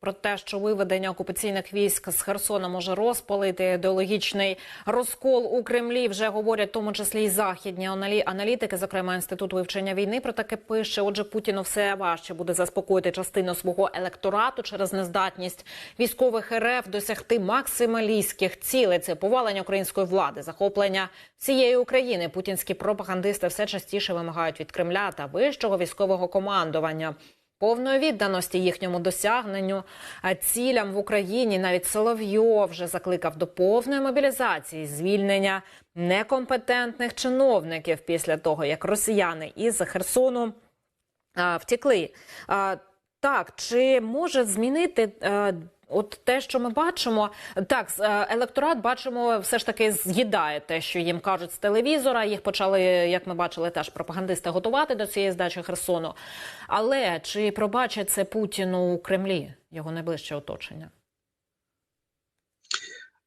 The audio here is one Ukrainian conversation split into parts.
про те, що виведення окупаційних військ з Херсона може розпалити ідеологічний розкол у Кремлі. Вже говорять, в тому числі і західні аналі- аналітики, зокрема інститут вивчення війни, про таке пише. Отже, Путіну все важче буде заспокоїти частину свого електорату через нездатність військових РФ досягти максималістських цілей. Це повалення української влади, захоплення всієї України. Путінські пропагандисти все частіше вимагають від Кремля та вищого військового командування. Повної відданості їхньому досягненню цілям в Україні навіть Соловйов вже закликав до повної мобілізації, звільнення некомпетентних чиновників після того, як росіяни із Херсону втікли. Так, чи може змінити е, от те, що ми бачимо? Так, е, електорат бачимо, все ж таки з'їдає те, що їм кажуть з телевізора. Їх почали, як ми бачили, теж пропагандисти готувати до цієї здачі Херсону. Але чи пробачить це Путіну у Кремлі, його найближче оточення?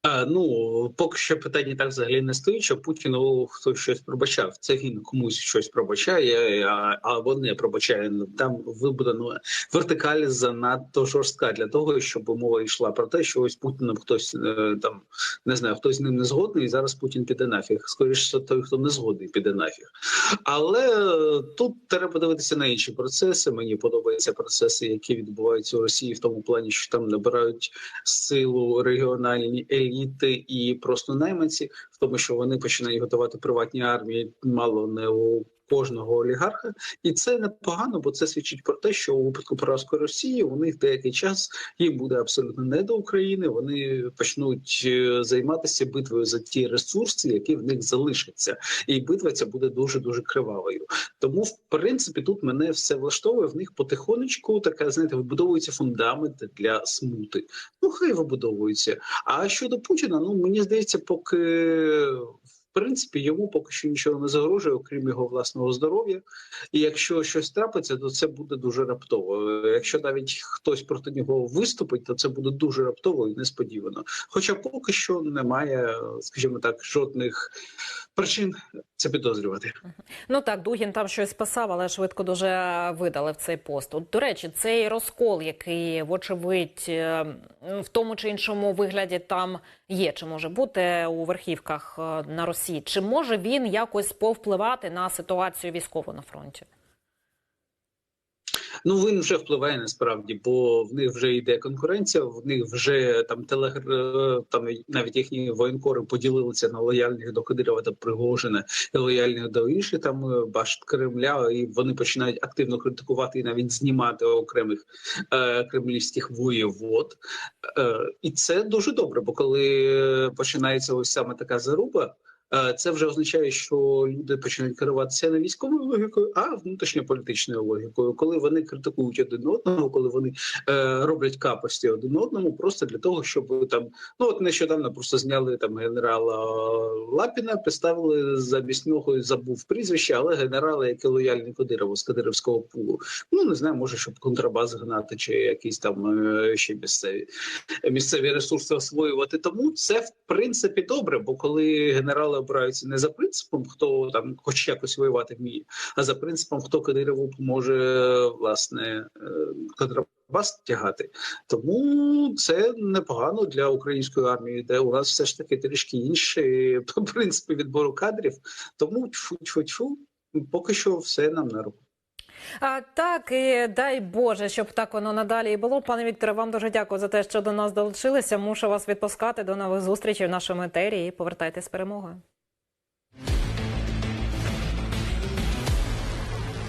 А, ну поки що питання так взагалі не стоїть, що Путіну хтось щось пробачав. Це він комусь щось пробачає, а, або не пробачає. Ну, Там вибудено вертикаль занадто жорстка для того, щоб мова йшла про те, що ось Путіном хтось е, там не знаю, хтось з ним не згодний, і зараз Путін піде нафіг. Скоріше, той, хто не згодний, піде нафіг. Але е, тут треба подивитися на інші процеси. Мені подобаються процеси, які відбуваються у Росії, в тому плані, що там набирають силу регіональні еліти і просто найманці, в тому, що вони починають готувати приватні армії, мало не у кожного олігарха, і це непогано, бо це свідчить про те, що у випадку поразки Росії у них деякий час їм буде абсолютно не до України. Вони почнуть е, займатися битвою за ті ресурси, які в них залишаться, і битва ця буде дуже дуже кривавою. Тому, в принципі, тут мене все влаштовує. В них потихонечку така знаєте, вибудовується фундамент для смути. Ну хай вибудовується. А щодо Путіна, ну мені здається, поки принципі йому поки що нічого не загрожує, окрім його власного здоров'я. І якщо щось трапиться, то це буде дуже раптово. Якщо навіть хтось проти нього виступить, то це буде дуже раптово і несподівано. Хоча поки що немає, скажімо так, жодних причин це підозрювати. Ну так, Дугін там щось писав, але швидко дуже видалив цей пост. От, до речі, цей розкол, який, вочевидь, е, в тому чи іншому вигляді там є, чи може бути у верхівках е, на Росії, чи може він якось повпливати на ситуацію військову на фронті? Ну він вже впливає насправді, бо в них вже йде конкуренція. В них вже там телегр е, там навіть їхні воєнкори поділилися на лояльних до Кадирова та Пригожина і лояльних до інших там е, башт Кремля, і вони починають активно критикувати і навіть знімати окремих е, кремлівських воєвод. Е, і це дуже добре, бо коли починається ось саме така заруба. Е, Це вже означає, що люди починають керуватися не військовою логікою, а внутрішньополітичною логікою, коли вони критикують один одного, коли вони е, роблять капості один одному, просто для того, щоб там ну от нещодавно просто зняли там генерала Лапіна, представили замість нього забув прізвище, але генерала, який лояльний Кадирову з Кадировського пулу. Ну не знаю, може щоб контрабас гнати чи якісь там е, ще місцеві місцеві ресурси освоювати. Тому це в принципі добре, бо коли генерали обираються не за принципом, хто там хоч якось воювати вміє, а за принципом, хто Кадирову може власне е, контрабас тягати. Тому це непогано для української армії, де у нас все ж таки трішки інші принципи відбору кадрів. Тому тьфу-тьфу-тьфу, поки що все нам на руку. А, так, і дай Боже, щоб так воно надалі і було. Пане Вікторе, вам дуже дякую за те, що до нас долучилися. Мушу вас відпускати. До нових зустрічей в нашому етері і повертайтесь з перемогою.